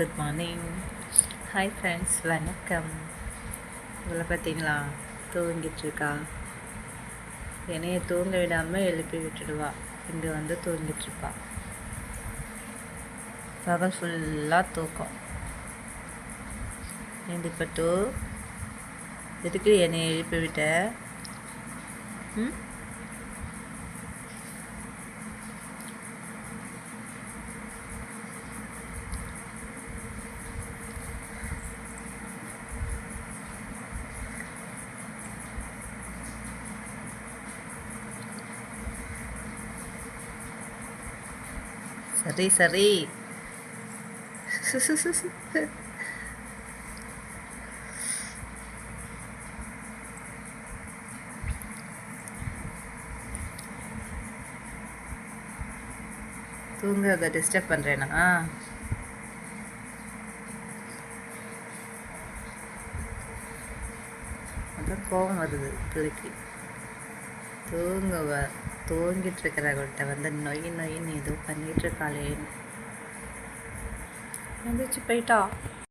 Good morning hi friends வணக்கம். இவ்வளோ பார்த்தீங்களா? தூங்கிட்டுருக்கா. என்னைய தூங்க விடாமல் எழுப்பி விட்டுடுவா. இங்கே வந்து தூங்கிட்டுருப்பா. பவர்ஃபுல்லாக பகல் ஃபுல்லாக தூக்கம். ஏந்திப்பட்டு எதுக்கு என்னை எழுப்பி விட்ட? ம்? சரி சரி. தூங்காத டிஸ்டர்ப் பண்ணுறேனா அதான் கோபம் வருது பிள்ளைக்கு தூங்க வ தூங்கிட்டு இருக்கிறவங்கள்ட்ட வந்து நொய் நொயின்னு ஏதோ பண்ணிட்டு இருக்காளேன்னு வந்துச்சு போயிட்டா.